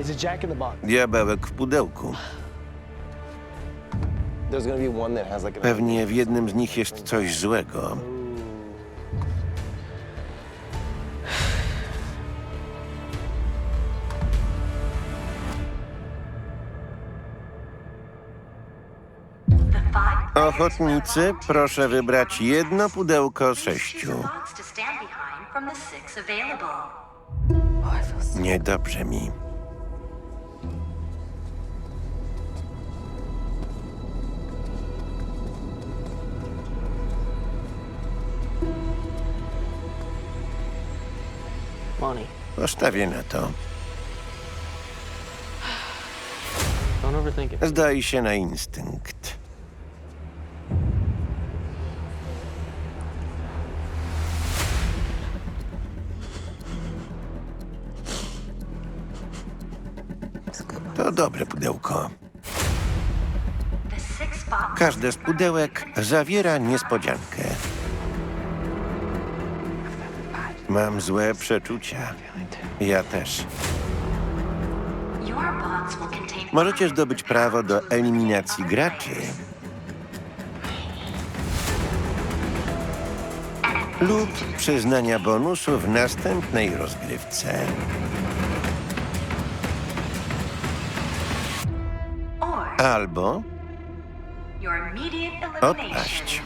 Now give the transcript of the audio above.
It's a jack in the box. Diabełek w pudełku. There's gonna be one that has like a. Pewnie w jednym z nich jest coś złego. Ochotnicy, proszę wybrać jedno pudełko z sześciu. Niedobrze mi. Money. Postawię na to. Don't overthink it. Zdaj się na instynkt. To dobre pudełko. Każde z pudełek zawiera niespodziankę. Mam złe przeczucia. Ja też. Możecie zdobyć prawo do eliminacji graczy lub przyznania bonusu w następnej rozgrywce. Albo odpaść.